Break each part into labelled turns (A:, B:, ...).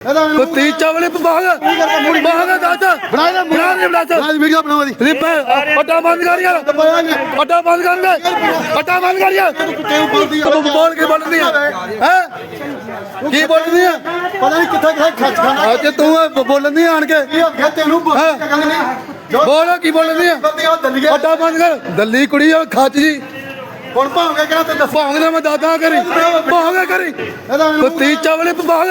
A: ਉਹ ਤੀ ਚਾਵਲੇ ਬਾਗ ਬਾਗ ਦਾਦਾ
B: ਬਣਾਏ ਨਾ
A: ਬਣਾ ਦੇ ਬਣਾ ਦੇ
B: ਅੱਜ ਵੀਡੀਓ ਬਣਾਵਾ ਦੀ।
A: ਰਿਪੇ ਅੱਡਾ ਬੰਦ ਕਰ ਯਾਰ ਅੱਡਾ ਬੰਦ ਕਰ ਦੇ। ਅੱਡਾ ਬੰਦ ਕਰ ਯਾਰ ਤੂੰ ਬੋਲ ਕੇ ਬੋਲਦੀ ਆ ਹੈ? ਕੀ ਬੋਲਦੀ ਆ
B: ਪਤਾ ਨਹੀਂ ਕਿੱਥੇ ਕਿੱਥੇ ਖੱਚ ਖਾਣਾ।
A: ਅੱਜ ਤੂੰ ਬੋਲਦੀ ਆਣ ਕੇ।
B: ਤੈਨੂੰ? ਬੋਲ
A: ਹਾਂ।
B: ਗੱਲ ਨਹੀਂ ਜੋ
A: ਬੋਲ ਕੀ ਬੋਲਦੀ ਆ ਅੱਡਾ ਬੰਦ ਕਰ। ਦੱਲੀ ਕੁੜੀ ਆ ਖੱਚ। ਜੀ
B: ਹੁਣ ਭਾਵੇਂ ਕਿਹੜਾ ਤੇ ਦੱਸ?
A: ਭੌਂਗ ਦਾ ਮੈਂ ਦਾਦਾ ਕਰੀ। ਭੌਂਗ ਕਰੀ।
B: ਇਹਦਾ
A: ਉਹ ਤੀ ਚਾਵਲੇ ਬਾਗ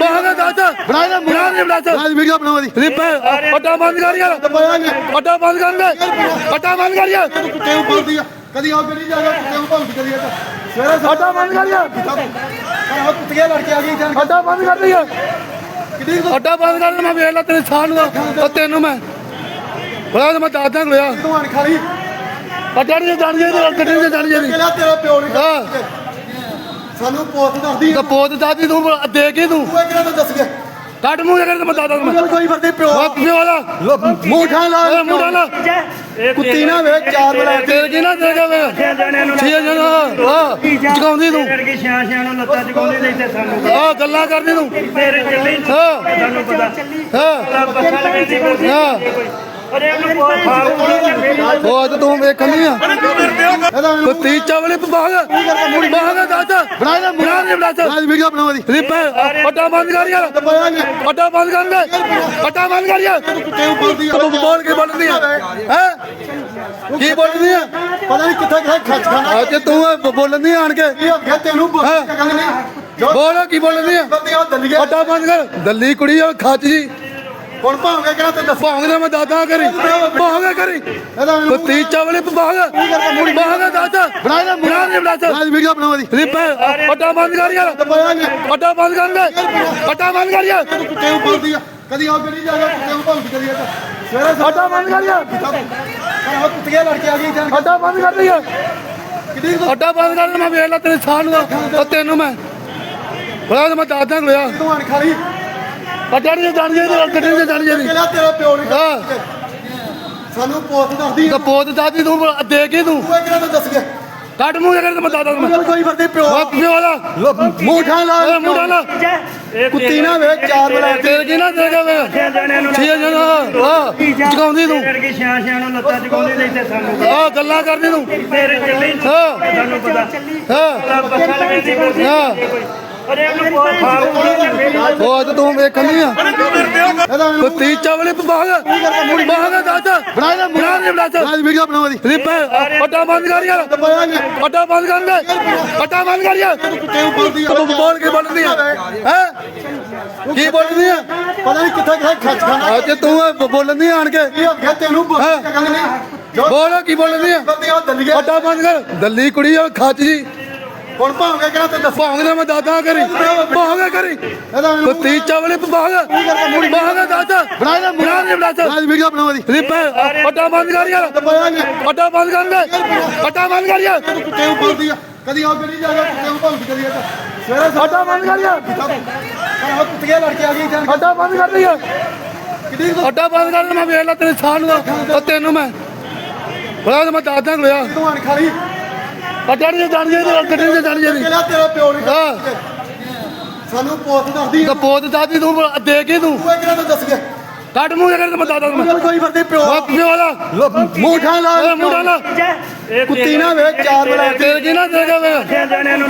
A: ਬਾਗ ਦਾਦਾ
B: ਬਣਾਏ ਨਾ
A: ਬਣਾ ਦੇ ਬਣਾ ਦੇ
B: ਅੱਜ ਵੀਡੀਓ ਬਣਾਵਾ ਦੀ।
A: ਰਿਪੇ ਅੱਡਾ ਬੰਦ ਕਰ ਯਾਰ। ਅੱਡਾ ਬੰਦ ਕਰ। ਦੇ। ਅੱਡਾ ਬੰਦ ਕਰ ਯਾਰ।
B: ਕੁੱਤੇ ਨੂੰ ਬੋਲਦੀ ਆ। ਕਦੀ ਆ ਕਰੀ ਜਾ ਕੁੱਤੇ ਨੂੰ ਭੰਗ ਕਰੀ ਜਾ ਸਵੇਰੇ
A: ਅੱਡਾ ਬੰਦ ਕਰ ਯਾਰ।
B: ਸਾਡਾ ਕੁੱਤੀਆਂ ਲੜ ਕੇ ਆ ਗਈ ਜਾਨ
A: ਅੱਡਾ ਬੰਦ ਕਰ ਦੇ ਯਾਰ ਅੱਡਾ ਬੰਦ ਕਰ ਮੈਂ ਵੇਖ ਲਾ ਤੇਰੇ ਸਾਹ ਨੂੰ ਤੈਨੂੰ ਮੈਂ। ਬੜਾ ਮੈਂ ਦਾਦਾ ਕੋਲ ਆ
B: ਤੂੰ ਆਣ ਖਾਲੀ
A: ਅੱਡਾ ਨਹੀਂ ਜਾਣ ਜੇ ਗੱਡੀ ਨਹੀਂ ਜਾਣ ਜੇ
B: ਕਿਹੜਾ ਤੇਰਾ ਪਿਓ ਨਹੀਂ
A: ਹਾਂ।
B: ਸਾਨੂੰ ਪੋਤ ਦੱਸਦੀ
A: ਤਾਂ ਪੋਤ ਦਾਦੀ ਤੂੰ ਦੇ ਕੇ ਤੂੰ।
B: ਤੂੰ ਕਿਹੜਾ ਤਾਂ ਦੱਸ ਗਿਆ।
A: ਕੱਟ ਮੂੰਹ ਕਰ ਤੇ ਮੈਂ ਦਾਦਾ ਨੂੰ ਮੈਂ।
B: ਕੋਈ ਵਰਦੇ ਪਿਓ।
A: ਪਿਓ ਵਾਲਾ
B: ਮੂਠਾ ਲਾ
A: ਓਏ ਮੁੰਡਾ ਨਾ
B: ਕੁੱਤੀ ਨਾ ਵੇ ਚਾਰ ਬਲਾ
A: ਤੇਰੇ ਕੀ। ਨਾ ਦੇ ਕੇ ਵੇ ਛੇ ਜਣਾ ਆ ਚਕਾਉਂਦੀ ਤੂੰ।
C: ਕਰਕੇ ਛਿਆ ਛਿਆ ਨੂੰ ਲੱਤਾਂ ਨਹੀਂ ਤੇ ਸਾਨੂੰ
A: ਆ ਗੱਲਾਂ ਕਰਦੀ ਤੂੰ।
C: ਤੇਰੇ ਚੱਲੀ
A: ਹਾਂ।
C: ਸਾਨੂੰ ਪਤਾ।
A: ਹਾਂ।
C: ਬੱਸਾਂ ਲਵੇਂਦੀ ਕੋਈ
A: ਹਾਂ।
C: ਅਰੇ
A: ਉਹ ਅੱਜ ਤੂੰ ਵੇਖਣ ਨਹੀਂ ਆ?
B: ਇਹਦਾ
A: ਉਹ ਤੀ ਚਾਵਲੇ ਬਾਗ ਬਾਗ ਦਾਦਾ
B: ਬਣਾਏ ਨਾ
A: ਬਣਾ ਦੇ ਬਣਾ ਦੇ
B: ਅੱਜ ਵੀਡੀਓ ਬਣਾਵਾ ਦੀ
A: ਰਿਪੇ ਅੱਡਾ ਬੰਦ ਕਰ ਯਾਰ ਅੱਡਾ ਬੰਦ ਕਰ ਦੇ ਅੱਡਾ ਬੰਦ ਕਰ ਯਾਰ
B: ਕੁੱਤੇ ਨੂੰ ਬੋਲਦੀ ਆ?
A: ਤੂੰ ਬੋਲ ਕੇ ਬੋਲਦੀ ਆ। ਹੈ? ਕੀ ਬੋਲਦੀ ਆ?
B: ਪਤਾ ਨਹੀਂ ਕਿੱਥੇ ਕਿੱਥੇ ਖੱਚ ਖਾਣਾ
A: ਅੱਜ ਤੂੰ ਬੋਲਦੀ ਆਣ ਕੇ।
B: ਕੀ ਹੋ ਗਿਆ? ਤੈਨੂੰ ਬੋਲ। ਗੱਲ ਨਹੀਂ। ਜੋ
A: ਬੋਲ ਕੀ ਬੋਲਦੀ ਆ? ਅੱਡਾ ਬੰਦ ਕਰ। ਦੱਲੀ ਕੁੜੀ ਆ ਖੱਚ। ਜੀ
B: ਹੁਣ ਭਾਵੇਂ ਕਿਹੜਾ ਤੇ ਦੱਸ
A: ਭੌਂਗ ਦਾ ਮੈਂ ਦਾਦਾ ਕਰੀ ਭੌਂਗ ਕਰੀ ਉਹ ਤੀ ਚਾਵਲੇ ਬਾਗ ਬਾਗ ਦਾਦਾ
B: ਬਣਾਏ ਨਾ
A: ਬਣਾ ਦੇ ਬਣਾ ਦੇ
B: ਅੱਜ ਵੀਡੀਓ ਬਣਾਵਾ ਦੀ
A: ਰਿਪੇ ਅੱਡਾ ਬੰਦ ਕਰ ਯਾਰ। ਅੱਡਾ ਬੰਦ ਕਰ ਦੇ ਅੱਡਾ ਬੰਦ ਕਰ ਯਾਰ।
B: ਕੁੱਤੇ ਬੋਲਦੀ ਆ। ਕਦੀ ਆ ਕਰੀ ਜਾ ਕੁੱਤੇ ਨੂੰ ਭੰਗ ਕਰੀ ਜਾ ਸਵੇਰੇ
A: ਅੱਡਾ ਬੰਦ ਕਰ ਯਾਰ।
B: ਸਾਡਾ ਕੁੱਤੀਆਂ ਲੜ ਕੇ ਆ ਗਈ ਜਾਨ
A: ਅੱਡਾ ਬੰਦ ਕਰ ਦੇ ਯਾਰ। ਅੱਡਾ ਬੰਦ ਕਰ ਦੇ ਮੈਂ ਵੇਖ ਲਾ ਤੇਰੇ ਸਾਹ ਨੂੰ ਉਹ ਤੈਨੂੰ ਮੈਂ ਬੜਾ ਮੈਂ ਦਾਦਾ ਕੋਲ ਆ।
B: ਤੂੰ ਆਣ
A: ਨਹੀਂ ਜਾਣ ਜੇ ਜਾਣ ਜੇ
B: ਕਿਹੜਾ ਤੇਰਾ ਪਿਓ ਨਹੀਂ
A: ਹਾਂ।
B: ਸਾਨੂੰ ਪੋਤ ਦੱਸਦੀ
A: ਤਾਂ ਪੋਤ ਦਾਦੀ ਤੂੰ ਦੇ ਕੇ ਤੂੰ?
B: ਤੂੰ ਇਹ ਕਿਹੜਾ ਤਾਂ ਦੱਸ ਗਿਆ।
A: ਕੱਟ ਮੂੰਹ ਕਰ ਤੇ ਮੈਂ ਦਾਦਾ ਮੈਂ।
B: ਕੋਈ ਵਰਦੇ ਪਿਓ।
A: ਪਿਓ ਵਾਲਾ।
B: ਮੂਠਾ ਲਾ
A: ਮੁੰਡਾ ਨਾ
B: ਕੁੱਤੀ ਨਾ ਵੇ ਚਾਰ ਬਲਾ
A: ਤੇਰੇ ਕੀ ਨਾ ਦੇ ਕੇ ਵੇ। ਛੇ ਜਣਾ ਆ ਚਕਾਉਂਦੀ ਤੂੰ।
C: ਕਰਕੇ ਛਿਆ ਛਿਆ ਨੂੰ ਲੱਤਾਂ ਚਕਾਉਂਦੇ ਨਹੀਂ ਤੇ ਸਾਨੂੰ
A: ਆ ਗੱਲਾਂ ਕਰਦੀ ਤੂੰ।
C: ਤੇਰੇ ਚੱਲੀ
A: ਹਾਂ।
C: ਸਾਨੂੰ ਪਤਾ।
A: ਹਾਂ। ਹਾਂ।
C: ਨਹੀਂ
A: ਉਹ ਅੱਜ ਤੂੰ ਵੇਖਣ ਨਹੀਂ ਆ
B: ਇਹਦਾ
A: ਉਹ ਤੀ ਚਾਵਲੇ ਬਾਗ ਬਾਗ ਦਾਦਾ
B: ਬਣਾਏ ਨਾ
A: ਬਣਾ ਦੇ ਬਣਾ ਦੇ।
B: ਅੱਜ ਵੀਡੀਓ ਬਣਾਵਾ ਦੀ
A: ਰਿਪੇ ਅੱਡਾ ਬੰਦ ਕਰ ਯਾਰ। ਅੱਡਾ ਬੰਦ ਕਰ ਦੇ ਅੱਡਾ ਬੰਦ ਕਰ ਯਾਰ।
B: ਨੂੰ
A: ਤੂੰ ਬੋਲ ਕੇ ਬੋਲਦੀ ਆ? ਹੈ? ਕੀ ਬੋਲਦੀ ਆ?
B: ਪਤਾ ਨਹੀਂ ਕਿੱਥੇ ਕਿੱਥੇ ਖੱਚ ਖਾਣਾ।
A: ਅੱਜ ਤੂੰ ਇਹ ਬੋਲਦੀ ਆਣ ਕੇ।
B: ਕੀ ਹੋ ਗਿਆ ਤੈਨੂੰ? ਬੋਲ
A: ਹਾਂ।
B: ਗੱਲ ਨਹੀਂ ਜੋ
A: ਬੋਲ ਕੀ ਬੋਲਦੀ ਆ? ਅੱਡਾ ਬੰਦ ਕਰ। ਦੱਲੀ ਕੁੜੀ ਆ ਖੱਚ ਜੀ।
B: ਹੁਣ ਭਾਵੇਂ ਕਿਹੜਾ ਤੇ ਦੱਸ
A: ਭੌਂਗ ਦਾ ਮੈਂ ਦਾਦਾ ਕਰੀ। ਭੌਂਗ ਕਰੀ।
B: ਇਹਦਾ
A: ਉਹ ਤੀ ਚਾਵਲੇ ਬਾਗ ਬਾਗ ਦਾਦਾ
B: ਬਣਾਏ ਨਾ
A: ਬਣਾ ਦੇ ਬਣਾ ਦੇ।
B: ਵੀਡੀਓ ਬਣਾਵਾ ਦੀ
A: ਰਿਪੇ ਅੱਡਾ ਬੰਦ ਕਰ ਯਾਰ। ਅੱਡਾ ਬੰਦ ਕਰ ਦੇ। ਅੱਡਾ ਬੰਦ ਕਰ ਯਾਰ।
B: ਕੁੱਤੇ ਨੂੰ ਆ। ਕਦੀ ਆ ਕਰੀ ਜਾ ਕੁੱਤੇ ਨੂੰ ਭੰਗ ਕਰੀ ਜਾ ਸਵੇਰੇ
A: ਅੱਡਾ ਬੰਦ ਕਰ ਯਾਰ।
B: ਸਾਡਾ ਕੁੱਤੀਆਂ ਲੜ ਕੇ ਆ ਗਈ ਜਾਨ
A: ਅੱਡਾ ਬੰਦ ਕਰ ਦੇ ਯਾਰ ਅੱਡਾ ਬੰਦ ਕਰ ਦੇ ਮੈਂ ਵੇਖ ਲਾ ਤੇਰੇ ਸਾਹ ਨੂੰ ਤੈਨੂੰ ਮੈਂ ਬੜਾ ਮੈਂ ਦਾਦਾ ਕੋਲ ਆ
B: ਤੂੰ ਆਣ ਖਾਲੀ
A: ਨਹੀਂ ਜਾਣ ਜੇ ਜਾਣ ਜੇ
B: ਕਿਹੜਾ ਤੇਰਾ ਪਿਓ ਨਹੀਂ
A: ਹਾਂ।
B: ਸਾਨੂੰ ਪੋਤ ਦੱਸਦੀ
A: ਤਾਂ ਪੋਤ ਦਾਦੀ ਤੂੰ ਦੇ ਕੇ ਤੂੰ।
B: ਤੂੰ ਕਿਹੜਾ ਦੱਸ ਗਿਆ?
A: ਕੱਟ ਮੂੰਹ ਤੇ ਮੈਂ ਦਾਦਾ ਨੂੰ ਮੈਂ
B: ਕੋਈ ਵਰਦੇ ਪਿਓ।
A: ਉਹ ਪਿਓ ਵਾਲਾ।
B: ਮੂਠਾ ਲਾ
A: ਮੁੰਡਾ ਨਾ
B: ਕੁੱਤੀ ਨਾ ਵੇ ਚਾਰ ਬਲਾ
A: ਤੇਰੇ ਕੀ ਨਾ ਦੇ ਕੇ ਵੇ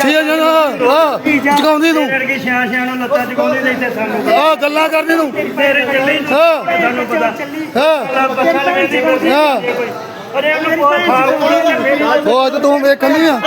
A: ਛੇ ਜਣਾ ਆ ਚਕਾਉਂਦੀ ਤੂੰ?
C: ਕਰਕੇ ਛਿਆ ਛਿਆ ਨੂੰ ਲੱਤਾਂ ਚਕਾਉਂਦੇ ਨਹੀਂ ਤੇ ਸਾਨੂੰ
A: ਆ ਗੱਲਾਂ ਕਰਦੀ ਤੂੰ।
C: ਤੇਰੇ ਚੱਲੀ
A: ਹਾਂ।
C: ਸਾਨੂੰ ਪਤਾ।
A: ਹਾਂ।
C: ਅਰੇ ਇਹਨੂੰ ਬਹੁਤ
A: ਤੂੰ ਵੇਖਣੀ ਆ?